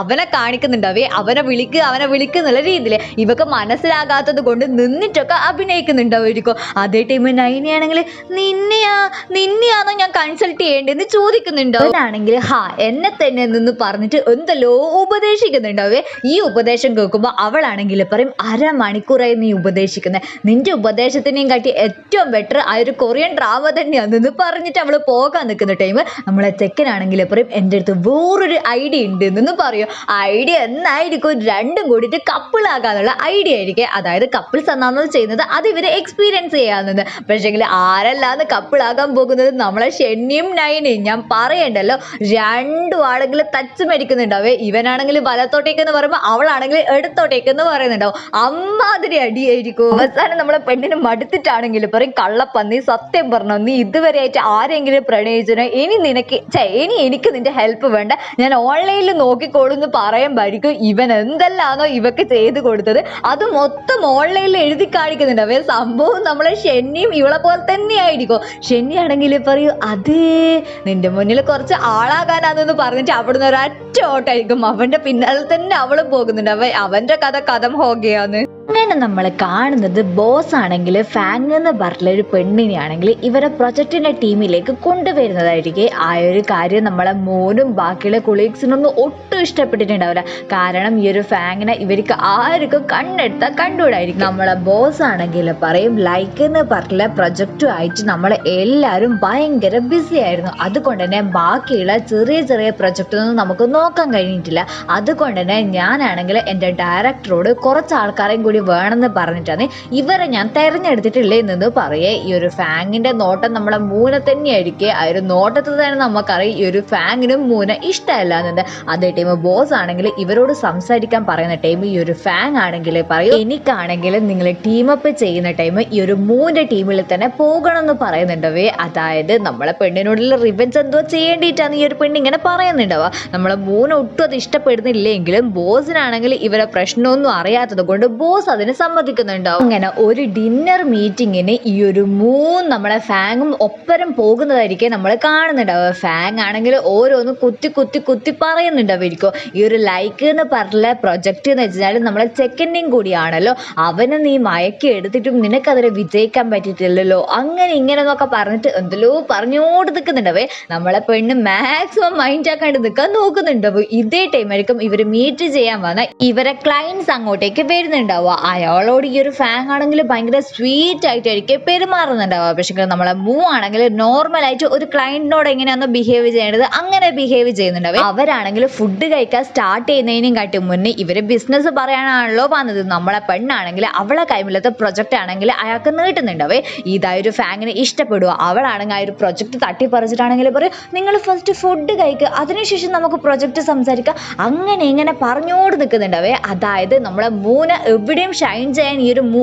അവനെ കാണിക്കുന്നുണ്ടാവേ അവനെ വിളിക്കുക അവനെ വിളിക്കുന്നുള്ള രീതിയിൽ. ഇവക്ക് മനസ്സിലാകാത്തത് കൊണ്ട് നിന്നിട്ടൊക്കെ അഭിനയിക്കുന്നുണ്ടാവുമായിരിക്കും. അതേ ടൈമിൽ നൈനിയാണെങ്കിൽ നിന്നെയാ നിന്നെയാണോ ഞാൻ കൺസൾട്ട് ചെയ്യേണ്ടതെന്ന് ചോദിക്കുന്നുണ്ടോ? ആണെങ്കിൽ ഹാ എന്നെ തന്നെ നിന്ന് പറഞ്ഞിട്ട് എന്തല്ലോ ഉപദേശിക്കുന്നുണ്ടാവേ. ഈ ഉപദേശം കേൾക്കുമ്പോൾ അവളാണെങ്കിൽ പറയും അരമണിക്കൂറായി നീ ഉപദേശിക്കുന്നത് നിന്റെ ഉപദേശത്തിനെയും കാട്ടി ഏറ്റവും ബെറ്റർ ആ ഒരു കൊറിയൻ ഡ്രാമ തന്നെയാണെന്ന് പറഞ്ഞിട്ട് അവൾ പോകാൻ നിൽക്കുന്ന ടൈം നമ്മളെ ചെക്കനാണെങ്കിൽ പറയും എന്റെ അടുത്ത് വേറൊരു ഐഡിയ ഉണ്ട് എന്ന് പറയും. ഐഡിയ എന്നായിരിക്കും രണ്ടും കൂടിയിട്ട് കപ്പിളാകാനുള്ള ഐഡിയ ആയിരിക്കും. അതായത് കപ്പിൾസ് എന്നാണ് ചെയ്യുന്നത്. അത് ഇവരെ എക്സ്പീരിയൻസ് ചെയ്യാവുന്നത്. പക്ഷേങ്കിൽ ആരല്ലാന്ന് കപ്പിളാകാൻ പോകുന്നത്? നമ്മളെ ഷെന്നിയും നൈനയും. ഞാൻ പറയണ്ടല്ലോ രണ്ടു ആളുകൾ തച്ച് മരിക്കുന്നുണ്ടാവേ. ഇവനാണെങ്കിൽ വലത്തോട്ടേക്ക് എന്ന് പറയുമ്പോൾ അവളാണെങ്കിൽ എടുത്തോട്ടേക്ക് എന്ന് പറയുന്നുണ്ടാവും. അമ്മാതിരി അടിയായിരിക്കും. അവസാനം നമ്മളെ പെണ്ണിനെ മടുത്തിട്ടാണെങ്കിൽ പറയും കള്ളപ്പന്നി സത്യം പറഞ്ഞോ നീ ഇതുവരെ ആയിട്ട് ആരെങ്കിലും പ്രണയിച്ചോ ഇനി നിനക്ക് ഛെ, ഇനി എനിക്ക് നിന്റെ ഹെൽപ്പ് വേണ്ട. ഞാൻ ഓൺലൈനിൽ നോക്കിക്കോളൂ എന്ന് പറയുമ്പോഴായിരിക്കും ഇവൻ എന്തെല്ലാന്നോ ഇവക്ക് ചെയ്ത് കൊടുത്തത്. അത് മൊത്തം ഓൺലൈനിൽ എഴുതി കാണിക്കുന്നുണ്ട്. അവ സംഭവം നമ്മളെ ഷെന്നിയും ഇവളെ പോലെ തന്നെയായിരിക്കും. ഷെന്നി ആണെങ്കിൽ പറയൂ അതേ നിന്റെ മുന്നിൽ കുറച്ച് ആളാകാനാണെന്ന് പറഞ്ഞിട്ട് അവിടുന്ന് ഒരൊറ്റ ഓട്ടായിരിക്കും. അവന്റെ പിന്നാലെ തന്നെ അവളും പോകുന്നുണ്ട്. അവ അവന്റെ കഥ കഥം ഹോകയാന്ന് അങ്ങനെ നമ്മൾ കാണുന്നത് ബോസ് ആണെങ്കിൽ ഫാങ് എന്ന് പറഞ്ഞ ഒരു പെണ്ണിനെയാണെങ്കിൽ ഇവരെ പ്രൊജക്ടിന്റെ ടീമിലേക്ക് കൊണ്ടുവരുന്നതായിരിക്കും ആ ഒരു കാര്യം നമ്മളെ മോനും ബാക്കിയുള്ള കൊളീഗ്സിനൊന്നും ഒട്ടും ഇഷ്ടപ്പെട്ടിട്ടുണ്ടാവില്ല. കാരണം ഈ ഒരു ഫാങ്ങിനെ ഇവർക്ക് ആർക്കും കണ്ണെടുത്താൽ കണ്ടുകൂടായിരിക്കും. നമ്മളെ ബോസ് ആണെങ്കിൽ പറയും ലൈക്ക് എന്ന് പറഞ്ഞ പ്രൊജക്റ്റും ആയിട്ട് നമ്മൾ എല്ലാവരും ഭയങ്കര ബിസി ആയിരുന്നു. അതുകൊണ്ട് തന്നെ ബാക്കിയുള്ള ചെറിയ ചെറിയ പ്രൊജക്റ്റൊന്നും നമുക്ക് നോക്കാൻ കഴിഞ്ഞിട്ടില്ല. അതുകൊണ്ട് തന്നെ ഞാനാണെങ്കിൽ എന്റെ ഡയറക്ടറോട് കുറച്ച് ആൾക്കാരെയും കൂടി വേണമെന്ന് പറഞ്ഞിട്ടാണ് ഇവരെ ഞാൻ തെരഞ്ഞെടുത്തിട്ടില്ലേ എന്ന് പറയേ. ഈ ഒരു ഫാങ്ങിന്റെ നോട്ടം നമ്മളെ മൂന തന്നെയായിരിക്കും. ആ ഒരു നോട്ടത്തിൽ തന്നെ നമുക്കറിയാം ഈ ഒരു ഫാങ്ങിനും മൂന ഇഷ്ടമല്ല എന്നത്. അതേ ടൈം ബോസ് ആണെങ്കിൽ ഇവരോട് സംസാരിക്കാൻ പറയുന്ന ടൈം ഈ ഒരു ഫാങ് ആണെങ്കിൽ പറയും എനിക്കാണെങ്കിൽ നിങ്ങൾ ടീമപ്പ് ചെയ്യുന്ന ടൈം ഈ ഒരു മൂന്റെ ടീമിൽ തന്നെ പോകണം എന്ന് പറയുന്നുണ്ടവേ. അതായത് നമ്മളെ പെണ്ണിനോടുള്ള റിവെഞ്ച് എന്തോ ചെയ്യേണ്ടിയിട്ടാണ് ഈ ഒരു പെണ്ണ് ഇങ്ങനെ പറയുന്നുണ്ടാവുക. നമ്മളെ മൂന്ന് ഒട്ടും അത് ഇഷ്ടപ്പെടുന്നില്ലെങ്കിലും ബോസിനാണെങ്കിൽ ഇവരെ പ്രശ്നമൊന്നും അറിയാത്തത് കൊണ്ട് ബോസ് അതിന് സമ്മതിക്കുന്നുണ്ടാവും അങ്ങനെ ഒരു ഡിന്നർ മീറ്റിങ്ങിന് ഈ ഒരു മൂന്ന് നമ്മളെ ഫാങ്ങും ഒപ്പരം പോകുന്നതായിരിക്കും നമ്മൾ കാണുന്നുണ്ടാവുക ഫാങ് ആണെങ്കിൽ ഓരോന്ന് കുത്തി കുത്തി കുത്തി പറയുന്നുണ്ടാവുമായിരിക്കും ഈ ഒരു ലൈക്ക് എന്ന് പറഞ്ഞ പ്രൊജക്റ്റ് എന്ന് വെച്ചാൽ നമ്മളെ ചെക്കന്റെയും കൂടിയാണല്ലോ. അവനെ നീ മയക്കി എടുത്തിട്ടും നിനക്കതിൽ വിജയിക്കാൻ പറ്റിയിട്ടില്ലല്ലോ. അങ്ങനെ ഇങ്ങനെ എന്നൊക്കെ പറഞ്ഞിട്ട് എന്തെല്ലോ പറഞ്ഞോണ്ട് നിൽക്കുന്നുണ്ടാവേ നമ്മളെ പെണ്ണ് മാക്സിമം മൈൻഡ് ആക്കാണ്ട് നിൽക്കാൻ നോക്കുന്നുണ്ടാവും ഇതേ ടൈമായിരിക്കും ഇവർ മീറ്റ് ചെയ്യാൻ വന്ന. ഇവരെ ക്ലയൻസ് അങ്ങോട്ടേക്ക് വരുന്നുണ്ടാവുക. അയാളോട് ഈ ഒരു ഫാങ് ആണെങ്കിൽ ഭയങ്കര സ്വീറ്റ് ആയിട്ടായിരിക്കും. പെരുമാറുന്നുണ്ടാവുക പക്ഷേ നമ്മളെ മൂ ആണെങ്കിൽ നോർമൽ ആയിട്ട് ഒരു ക്ലയന്റിനോട് എങ്ങനെയാണോ ബിഹേവ് ചെയ്യേണ്ടത് അങ്ങനെ ബിഹേവ് ചെയ്യുന്നുണ്ടാവും. അവരാണെങ്കിൽ ഫുഡ് കഴിക്കാൻ സ്റ്റാർട്ട് ചെയ്യുന്നതിനും കാട്ടി മുന്നേ ഇവർ ബിസിനസ് പറയാനാണല്ലോ വന്നത്. നമ്മളെ പെണ്ണാണെങ്കിൽ അവളെ കൈമിലത്തെ പ്രൊജക്റ്റ് ആണെങ്കിൽ അയാൾക്ക് നീട്ടുന്നുണ്ടാവേ. ഇതായൊരു ഫാങ്ങിനെ ഇഷ്ടപ്പെടുക. അവളാണെങ്കിൽ ആ ഒരു പ്രൊജക്റ്റ് തട്ടിപ്പറിച്ചിട്ടാണെങ്കിൽ പറയും നിങ്ങൾ ഫസ്റ്റ് ഫുഡ് കഴിക്കുക അതിനുശേഷം നമുക്ക് പ്രൊജക്റ്റ് സംസാരിക്കാം. അങ്ങനെ ഇങ്ങനെ പറഞ്ഞോട് നിൽക്കുന്നുണ്ടാവേ. അതായത് നമ്മളെ മൂന എവിടെയും ഷൈൻ ചെയ്യാൻ ഈ ഒരു മൂ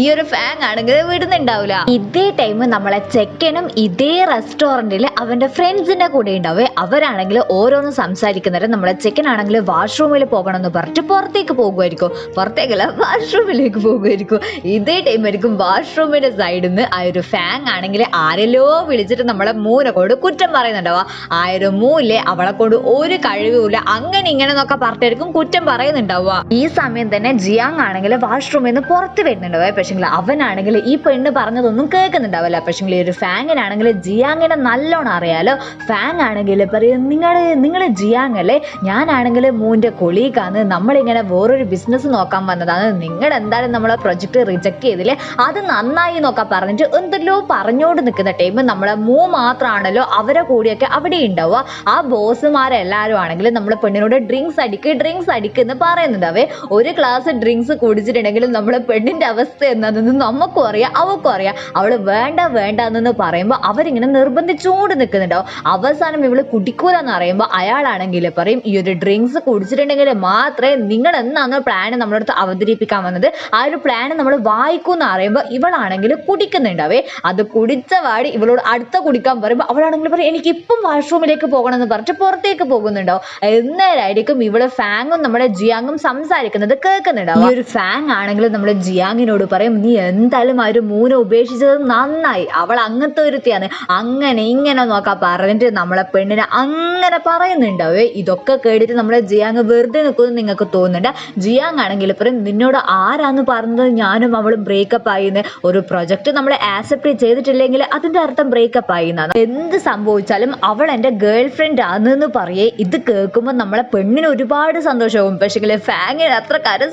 ഈ ഒരു ഫാങ് ആണെങ്കിൽ വിടുന്നുണ്ടാവില്ല. ഇതേ ടൈം നമ്മളെ ചെക്കനും ഇതേ റെസ്റ്റോറന്റിൽ അവന്റെ ഫ്രണ്ട്സിന്റെ കൂടെ ഉണ്ടാവേ. അവരാണെങ്കിൽ ഓരോന്ന് സംസാരിക്കുന്നവരെ നമ്മളെ ചെക്കൻ ആണെങ്കിൽ വാഷ്റൂമിൽ പോകണം എന്ന് പറഞ്ഞിട്ട് പുറത്തേക്ക് പോകുമായിരിക്കും. പുറത്തേക്കല്ല വാഷ്റൂമിലേക്ക് പോകുമായിരിക്കും. ഇതേ ടൈം ആയിരിക്കും വാഷ്റൂമിന്റെ സൈഡിൽ നിന്ന് ആ ഒരു ഫാങ് ആണെങ്കിൽ ആരെല്ലോ വിളിച്ചിട്ട് നമ്മളെ മൂനെ കൊണ്ട് കുറ്റം പറയുന്നുണ്ടാവുക. ആ ഒരു മൂല്ലേ അവളെ കൊണ്ട് ഒരു കഴിവുമില്ല. അങ്ങനെ ഇങ്ങനെ എന്നൊക്കെ പറഞ്ഞിട്ടായിരിക്കും കുറ്റം പറയുന്നുണ്ടാവുക. ഈ സമയം തന്നെ ജിയാങ് ആണെങ്കിൽ വാഷ്റൂമിൽ നിന്ന് പുറത്ത് വരുന്നുണ്ടാവുക പക്ഷേ അവനാണെങ്കിൽ ഈ പെണ്ണ് പറഞ്ഞതൊന്നും കേൾക്കുന്നുണ്ടാവില്ല. പക്ഷേ ഈ ഒരു ഫാങ്ങിനാണെങ്കിൽ ജിയാങ്ങിനെ നല്ലോണം അറിയാലോ. ഫാങ് ആണെങ്കിൽ പറയും നിങ്ങൾ നിങ്ങൾ ജിയാങ് അല്ലേ ഞാനാണെങ്കിൽ മൂന്റെ കൊളീഗാണ് നമ്മളിങ്ങനെ വേറൊരു ബിസിനസ് നോക്കാൻ വന്നതാണ്. നിങ്ങൾ എന്തായാലും നമ്മളെ പ്രൊജക്ട് റിജക്ട് ചെയ്തില്ലേ? അത് നന്നായി എന്നൊക്കെ പറഞ്ഞിട്ട് എന്തെല്ലോ പറഞ്ഞുകൊണ്ട് നിൽക്കുന്ന ടൈം നമ്മളെ മൂ മാത്രമാണല്ലോ അവരെ കൂടിയൊക്കെ അവിടെ ഉണ്ടാവുക. ആ ബോസുമാരെല്ലാവരും ആണെങ്കിൽ നമ്മളെ പെണ്ണിനോട് ഡ്രിങ്ക്സ് അടിക്ക് ഡ്രിങ്ക്സ് അടിക്ക് എന്ന് പറയുന്നുണ്ടാവേ. ഒരു ഗ്ലാസ് ഡ്രിങ്ക്സ് കുടിച്ചിട്ടുണ്ടെങ്കിലും നമ്മളെ പെണ്ണിന്റെ അവസ്ഥ എന്താണെന്ന് നമുക്കും അറിയാം അവക്കും അറിയാം. അവൾ വേണ്ട വേണ്ട എന്ന് പറയുമ്പോൾ അവരിങ്ങനെ നിർബന്ധിച്ചുകൊണ്ട് നിൽക്കുന്നുണ്ടാവും അവസാനം ഇവൾ കുടിക്കൂലെന്ന് അറിയുമ്പോൾ അയാളാണെങ്കിൽ പറയും ഈ ഒരു ഡ്രിങ്ക്സ് കുടിച്ചിട്ടുണ്ടെങ്കിൽ മാത്രമേ നിങ്ങൾ എന്നാണ് പ്ലാൻ നമ്മുടെ അടുത്ത് അവതരിപ്പിക്കാൻ വന്നത്? ആ ഒരു പ്ലാൻ നമ്മൾ വായിക്കൂന്ന് അറിയുമ്പോൾ ഇവളാണെങ്കിൽ കുടിക്കുന്നുണ്ടാവേ. അത് കുടിച്ച വാടി ഇവളോട് അടുത്ത കുടിക്കാൻ പറയുമ്പോൾ അവളാണെങ്കിൽ പറയും എനിക്ക് ഇപ്പം വാഷ്റൂമിലേക്ക് പോകണം എന്ന് പറഞ്ഞിട്ട് പുറത്തേക്ക് പോകുന്നുണ്ടാവും എന്നേരായിരിക്കും ഇവൾ ഫാങ്ങും നമ്മുടെ ജിയാങ്ങും സംസാരിക്കുന്നത് കേൾക്കുന്നുണ്ടാവും ഈ ഒരു ഫാങ് ആണെങ്കിൽ നമ്മൾ ജിയാങ്ങിനോട് പറയും നീ എന്തായാലും ആ ഒരു മൂനെ ഉപേക്ഷിച്ചത് നന്നായി. അവൾ അങ്ങനത്തെ ഒരുത്തിയാണ്. അങ്ങനെ ഇങ്ങനെ നോക്കാ പറഞ്ഞിട്ട് നമ്മളെ പെണ്ണിനെ അങ്ങനെ പറയുന്നുണ്ടാവേ. ഇതൊക്കെ കേട്ടിട്ട് നമ്മളെ ജിയാങ് വെറുതെ നിൽക്കുമെന്ന് നിങ്ങൾക്ക് തോന്നുന്നുണ്ട്. ജിയാങ് ആണെങ്കിൽ പറയും നിന്നോട് ആരാന്ന് പറഞ്ഞത് ഞാനും അവളും ബ്രേക്കപ്പ് ആയിന്ന്. ഒരു പ്രൊജക്ട് നമ്മൾ ആക്സെപ്റ്റ് ചെയ്തിട്ടില്ലെങ്കിൽ അതിന്റെ അർത്ഥം ബ്രേക്കപ്പ് ആയി എന്നാണ് എന്ത് സംഭവിച്ചാലും അവൾ എന്റെ ഗേൾ ഫ്രണ്ട് ആണെന്ന് പറയേ. ഇത് കേൾക്കുമ്പോൾ നമ്മളെ പെണ്ണിന് ഒരുപാട് സന്തോഷമാവും. പക്ഷേ ഫാങ്ങിന് അത്ര കാര്യം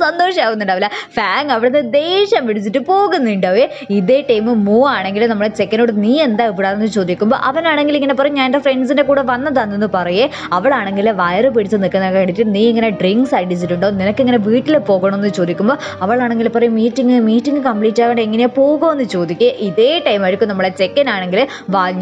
സന്തോഷമാവുന്നുണ്ടാവില്ല ഫാങ് അവിടുന്ന് ദേഷ്യം പിടിച്ചിട്ട് പോകുന്നുണ്ടാവേ. ഇതേ ടൈം മൂ ആണെങ്കിൽ നമ്മുടെ ചെക്കനോട് നീ എന്താ ഇവിടാന്ന് ചോദിക്കുമ്പോൾ അവനാണെങ്കിൽ ഇങ്ങനെ പറയും ഞാൻ എന്റെ ഫ്രണ്ട്സിന്റെ കൂടെ വന്നതാണെന്ന് പറയേ. അവളാണെങ്കിൽ വയറ് പിടിച്ച് നിൽക്കുന്ന കണ്ടിട്ട് നീ ഇങ്ങനെ ഡ്രിങ്ക്സ് അടിച്ചിട്ടുണ്ടോ? നിനക്ക് ഇങ്ങനെ വീട്ടിൽ പോകണമെന്ന് ചോദിക്കുമ്പോൾ അവളാണെങ്കിൽ പറയും മീറ്റിംഗ് മീറ്റിംഗ് കംപ്ലീറ്റ് ആവേണ്ട എങ്ങനെയാ പോകുമെന്ന് ചോദിക്കുക ഇതേ ടൈം ആയിരിക്കും നമ്മളെ ചെക്കനാണെങ്കിൽ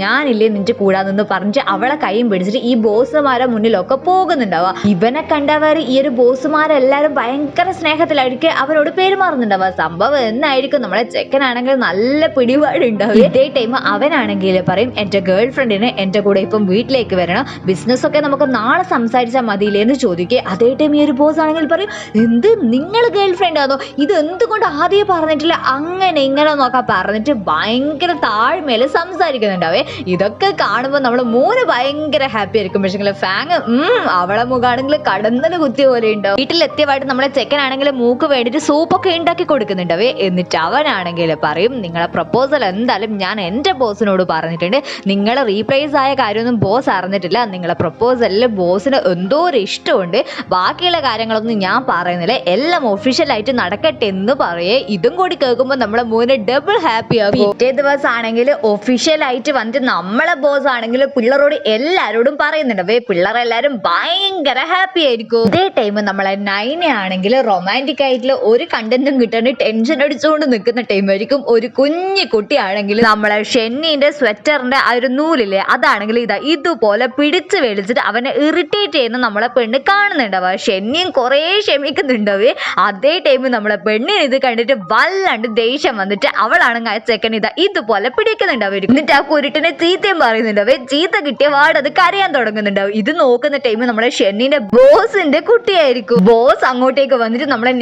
ഞാനില്ലേ നിന്റെ കൂടാന്ന് പറഞ്ഞിട്ട് അവളെ കൈയും പിടിച്ചിട്ട് ഈ ബോസുമാരെ മുന്നിലൊക്കെ പോകുന്നുണ്ടാവുക. ഇവനെ കണ്ടവർ ഈ ഒരു ബോസുമാരെല്ലാവരും ഭയങ്കര സ്നേഹത്തിലായിരിക്കും. അവരോട് പെരുമാറുന്നുണ്ടാവുക സംഭവം എന്നായിരിക്കും നമ്മളെ ചെക്കനാണെങ്കിൽ നല്ല പിടിപാടുണ്ടാവും. ഇതേ ടൈം അവനാണെങ്കിൽ പറയും എന്റെ ഗേൾ ഫ്രണ്ടിന് എന്റെ കൂടെ ഇപ്പം വീട്ടിലേക്ക് വരണം. ബിസിനസ് ഒക്കെ നമുക്ക് നാളെ സംസാരിച്ചാൽ മതിയില്ലേ എന്ന് ചോദിക്കുക അതേ ടൈം ഈ ഒരു ബോസ് ആണെങ്കിൽ പറയും എന്ത് നിങ്ങൾ ഗേൾ ഫ്രണ്ട് ആണോ ഇത് എന്തുകൊണ്ട് ആദ്യം പറഞ്ഞിട്ടില്ല? അങ്ങനെ ഇങ്ങനെ നോക്കാൻ പറഞ്ഞിട്ട് ഭയങ്കര താഴ്മയിൽ സംസാരിക്കുന്നുണ്ടാവേ. ഇതൊക്കെ കാണുമ്പോൾ നമ്മൾ മൂന്ന് ഭയങ്കര ഹാപ്പി ആയിരിക്കും. പക്ഷേ ഫാങ് അവളെ മുഖാണെങ്കിൽ കടന്നു കുത്തിയ പോലെ ഉണ്ടാവും. വീട്ടിലെത്തിയവായിട്ട് നമ്മളെ ചെക്കനാണെങ്കിൽ മൂക്ക് വേണ്ടിയിട്ട് സൂപ്പൊക്കെ ഉണ്ടാക്കി കൊടുക്കുന്നുണ്ടവേ. എന്നിട്ട് അവനാണെങ്കിൽ പറയും നിങ്ങളെ പ്രപ്പോസൽ എന്തായാലും ഞാൻ എന്റെ ബോസിനോട് പറഞ്ഞിട്ടുണ്ട്. നിങ്ങളെ റീപ്ലേസ് ആയ കാര്യമൊന്നും ബോസ് അറിഞ്ഞിട്ടില്ല. നിങ്ങളെ പ്രപ്പോസലിൽ ബോസിന് എന്തോ ഒരു ഇഷ്ടമുണ്ട്. ബാക്കിയുള്ള കാര്യങ്ങളൊന്നും ഞാൻ പറയുന്നില്ല. എല്ലാം ഒഫീഷ്യലായിട്ട് നടക്കട്ടെ എന്ന് പറയേ. ഇതും കൂടി കേൾക്കുമ്പോൾ നമ്മളെ മൂന്ന് ഡബിൾ ഹാപ്പി ആകും പിറ്റേ ദിവസം ആണെങ്കിൽ ഒഫീഷ്യലായിട്ട് വന്നിട്ട് നമ്മളെ ബോസ് ആണെങ്കിൽ പിള്ളേരോട് എല്ലാരോടും പറയുന്നുണ്ട് അവേ പിള്ളേരെല്ലാരും ഭയങ്കര ഹാപ്പി ആയിരിക്കും. ഇതേ ടൈം നമ്മളെ നൈനെ ആണെങ്കിൽ റൊമാന്റിക് ആയിട്ടുള്ള ഒരു കണ്ടന്റും കിട്ടാണ്ട് ടെൻഷൻ അടിച്ചുകൊണ്ട് നിൽക്കുന്ന ടൈമായിരിക്കും ഒരു കുഞ്ഞു കുട്ടിയാണെങ്കിൽ നമ്മളെ ഷെന്നീന്റെ സ്വെറ്ററിന്റെ ആ ഒരു നൂലില്ലേ അതാണെങ്കിൽ ഇതാ ഇതുപോലെ പിടിച്ച് വലിച്ചിട്ട് അവനെ ഇറിറ്റേറ്റ് ചെയ്യുന്ന നമ്മളെ പെണ്ണ് കാണുന്നുണ്ടാവുക. ഷെന്നിയും കുറേ ക്ഷമിക്കുന്നുണ്ടാവേ അതേ ടൈമിൽ നമ്മളെ പെണ്ണിന് ഇത് കണ്ടിട്ട് വല്ലാണ്ട് ദേഷ്യം വന്നിട്ട് അവളാണെങ്കിൽ ആ ചെക്കൻ ഇതാ ഇതുപോലെ പിടിക്കുന്നുണ്ടാവും എന്നിട്ട് ആ കുരുട്ടിനെ ചീത്തയും പറയുന്നുണ്ടാവേ ചീത്ത കിട്ടിയ വാടത് കരയാൻ തുടങ്ങുന്നുണ്ടാവും ഇത് നോക്കുന്ന ടൈമിൽ നമ്മളെ ഷെന്നിന്റെ ബോസിന്റെ കുട്ടിയായിരിക്കും. ബോസ് അങ്ങോട്ടേക്ക് വന്നിട്ട് നമ്മളെ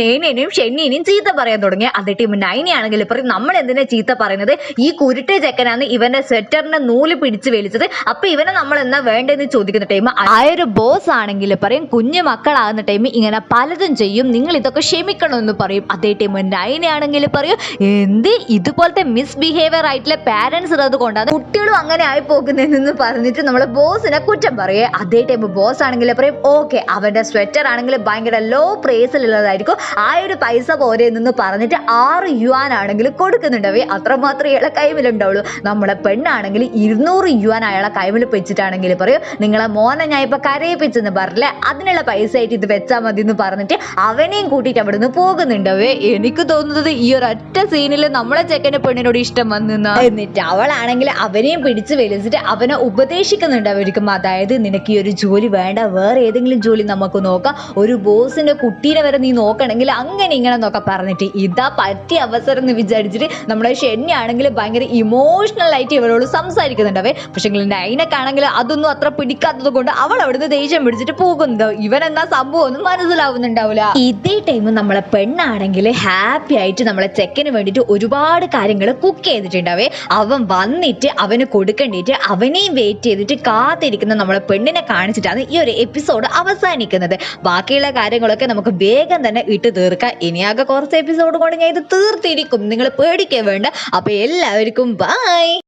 നെയ്നേനെയും ഇനിയും ചീത്ത പറയാൻ തുടങ്ങി അതേ ടീം നൈനെ ആണെങ്കിൽ പറയും നമ്മൾ എന്തിനാ ചീത്ത പറയുന്നത്? ഈ കുരുട്ടെ ചെക്കനാണ് ഇവന്റെ സെറ്ററിന്റെ നൂൽ പിടിച്ച് വലിച്ചത്. അപ്പൊ ഇവനെ നമ്മൾ എന്നാ വേണ്ടെന്ന് ചോദിക്കുന്ന ടൈം ആ ഒരു ബോസ് ആണെങ്കിൽ പറയും കുഞ്ഞു മക്കളാകുന്ന ടൈം ഇങ്ങനെ പലതും ചെയ്യും. നിങ്ങൾ ഇതൊക്കെ ക്ഷമിക്കണം എന്ന് പറയും. അതേ ടൈം നൈനിയാണെങ്കിൽ പറയും എന്ത്? ഇതുപോലത്തെ മിസ്ബിഹേവിയർ ആയിട്ടുള്ള പാരന്റ്സ് ഉള്ളത് കൊണ്ടാണ് കുട്ടികളും അങ്ങനെ ആയി പോകുന്നതെന്ന് പറഞ്ഞിട്ട് നമ്മളെ ബോസിനെ കുറ്റം പറയേ അതേ ടൈം ബോസ് ആണെങ്കിൽ പറയും ഓക്കെ അവന്റെ സ്വെറ്റർ ആണെങ്കിൽ ഭയങ്കര ലോ പ്രൈസിലുള്ളതായിരിക്കും ആ ഒരു പൈസ പോരെ എന്ന് പറഞ്ഞിട്ട് ആറ് യുവാൻ ആണെങ്കിൽ കൊടുക്കുന്നുണ്ടാവേ അത്രമാത്രം ഇയാളെ കൈമിലുണ്ടാവുള്ളൂ നമ്മളെ പെണ്ണാണെങ്കിൽ ഇരുന്നൂറ് യുവാൻ അയാളെ കൈമിൽ വെച്ചിട്ടാണെങ്കിൽ പറയും നിങ്ങളെ മോനെ ഞാൻ ഇപ്പൊ കരയിപ്പിച്ചെന്ന് പറഞ്ഞില്ലേ? അതിനുള്ള പൈസ ആയിട്ട് ഇത് വെച്ചാൽ മതി എന്ന് പറഞ്ഞിട്ട് അവനെയും കൂട്ടിയിട്ട് അവിടെ നിന്ന് പോകുന്നുണ്ടാവേ എനിക്ക് തോന്നുന്നത് ഈ ഒരു ഒറ്റ സീനിൽ നമ്മളെ ചെക്കന്റെ പെണ്ണിനോട് ഇഷ്ടം വന്നിന്ന്. എന്നിട്ട് അവളാണെങ്കിൽ അവനെയും പിടിച്ച് വലിച്ചിട്ട് അവനെ ഉപദേശിക്കുന്നുണ്ട് അവർക്കും. അതായത് നിനക്ക് ഈ ഒരു ജോലി വേണ്ട. വേറെ ഏതെങ്കിലും ജോലി നമുക്ക് നോക്കാം. ഒരു ബോസിന്റെ കുട്ടീനെ വരെ നീ നോക്കണമെങ്കിൽ അങ്ങനെ ഇങ്ങനെ എന്നൊക്കെ പറഞ്ഞിട്ട് ഇതാ പറ്റിയ അവസരം എന്ന് വിചാരിച്ചിട്ട് നമ്മുടെ ഷെന്നിയാണെങ്കിൽ ഭയങ്കര ഇമോഷണൽ ആയിട്ട് ഇവരോട് സംസാരിക്കുന്നുണ്ടാവേ പക്ഷെ നൈനക്കാണെങ്കിൽ അതൊന്നും അത്ര പിടിക്കാത്തത് കൊണ്ട് അവൾ അവിടുന്ന് ദേഷ്യം പിടിച്ചിട്ട് പോകുന്നത് ഇവൻ എന്നാ സംഭവം ഒന്നും മനസ്സിലാവുന്നുണ്ടാവില്ല ഇതേ ടൈം നമ്മളെ പെണ്ണാണെങ്കിൽ ഹാപ്പി ആയിട്ട് നമ്മളെ ചെക്കന് വേണ്ടിയിട്ട് ഒരുപാട് കാര്യങ്ങൾ കുക്ക് ചെയ്തിട്ടുണ്ടാവേ അവൻ. വന്നിട്ട് അവന് കൊടുക്കേണ്ടിട്ട് അവനെയും വെയിറ്റ് ചെയ്തിട്ട് കാത്തിരിക്കുന്ന നമ്മളെ പെണ്ണിനെ കാണിച്ചിട്ടാണ് ഈ ഒരു എപ്പിസോഡ് അവസാനിക്കുന്നത്. ബാക്കിയുള്ള കാര്യങ്ങളൊക്കെ നമുക്ക് വേഗം തന്നെ ഇട്ട് തീർക്കാം. ഇനിയാകെ കുറച്ച് എപ്പിസോഡ് കൊണ്ട് ഞാൻ ഇത് തീർത്തിരിക്കും. നിങ്ങൾ പേടിക്കേ വേണ്ട. അപ്പൊ എല്ലാവർക്കും ബൈ